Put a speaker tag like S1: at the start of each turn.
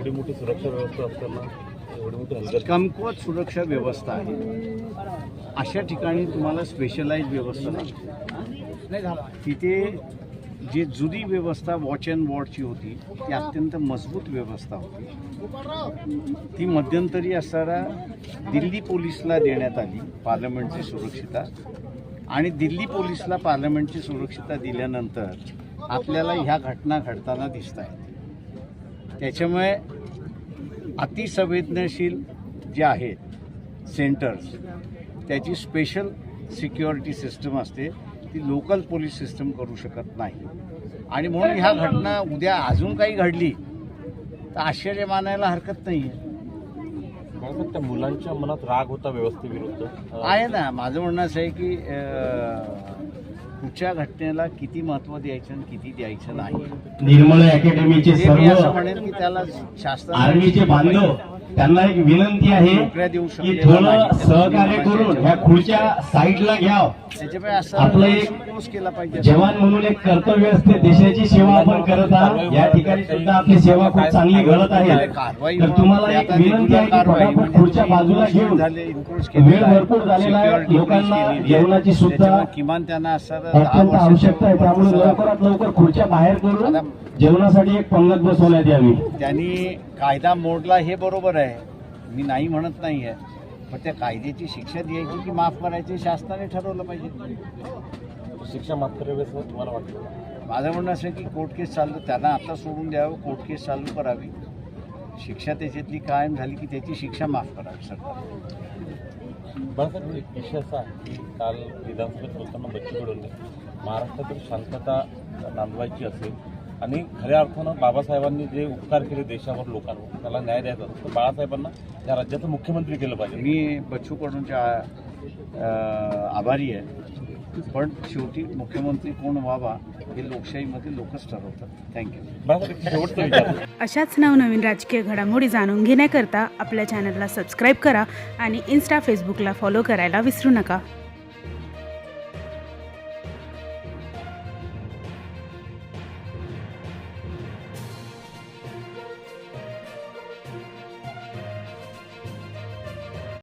S1: एवढी मोठी सुरक्षा व्यवस्था असताना एवढी मोठी हलगर्जी
S2: कमकुवत सुरक्षा व्यवस्था आहे. अशा ठिकाणी तुम्हाला स्पेशलाइज व्यवस्था नाही. तिथे जी जुनी व्यवस्था वॉच अँड वॉर्डची होती ती अत्यंत मजबूत व्यवस्था होती. ती मध्यंतरी असताना दिल्ली पोलीसला देण्यात आली पार्लमेंटची सुरक्षिता आणि दिल्ली पोलीसला पार्लमेंटची सुरक्षिता दिल्यानंतर आपल्याला ह्या घटना घडताना दिसत आहेत त्याच्यामुळे अतिसंवेदनशील जे आहेत सेंटर्स त्याची स्पेशल सिक्युरिटी सिस्टम असते. ती लोकल पोलीस सिस्टम करू शकत नाही. आणि म्हणून ह्या घटना उद्या अजून काही घडली तर आश्चर्य मानायला हरकत नाही आहे
S1: त्या मुलांच्या मनात राग होता व्यवस्थेविरुद्ध
S2: आहे ना. माझं म्हणणं असं आहे की कुठच्या घटनेला किती महत्त्व द्यायचं आणि किती द्यायचं नाही?
S3: निर्मळ अकॅडमीचे सर्व
S2: म्हणेन की त्याला शास्त्राने
S3: आर्मीचे बांधव त्यांना एक विनंती आहे की थोडं. सहकार्य करून ह्या खुर्च्या साईडला घ्या
S2: त्याच्यामुळे असं
S3: आपलं एक जवान म्हणून एक कर्तव्य असते देशाची सेवा आपण करत आहात. या ठिकाणी सुद्धा आपली सेवा खूप चांगली घडत आहे. तर तुम्हाला एक विनंती आहे की फटाफट खुर्च्या बाजूला घेऊन वेळ भरपूर झालेला आहे. लोकांना जेवणाची सुद्धा
S2: किमान त्यांना असं
S3: अत्यंत आवश्यकता आहे. त्यामुळे लवकरात लवकर खुर्च्या बाहेर करून जेवणासाठी एक पंगत बसवण्यात यावी.
S2: त्यांनी कायदा मोडला हे बरोबर आहे. मी नाही म्हणत नाही आहे पण त्या कायद्याची शिक्षा द्यायची की माफ करायची शासनाने ठरवलं पाहिजे.
S1: शिक्षा माफ तुम्हाला वाटतं.
S2: माझं म्हणणं असं आहे की कोर्ट केस चालू त्यांना आता सोडून द्यावं कोर्ट केस चालू करावी. शिक्षा त्याच्यातली कायम झाली की त्याची शिक्षा माफ करावी सरकार.
S1: बाळासाहेब एक विषय असा आहे की काल विधानसभेत बोलताना बच्चू कडूंनी महाराष्ट्रातील शांतता नांदवायची असेल आणि खऱ्या अर्थानं बाबासाहेबांनी जे उपकार केले देशावर लोकांवर त्याला न्याय द्यायचा असेल तर बाळासाहेबांना या राज्याचं मुख्यमंत्री केलं पाहिजे.
S2: मी बच्चू कडूंच्या आभारी आहे. पण शेवटी मुख्यमंत्री कोण व्हावा हे लोकशाहीमध्ये लोकच ठरवतात. थँक्यू
S4: अशाच नवनवीन राजकीय घडामोडी जाणून घेण्याकरता आपल्या चॅनलला सबस्क्राईब करा आणि इन्स्टा फेसबुकला फॉलो करायला विसरू नका.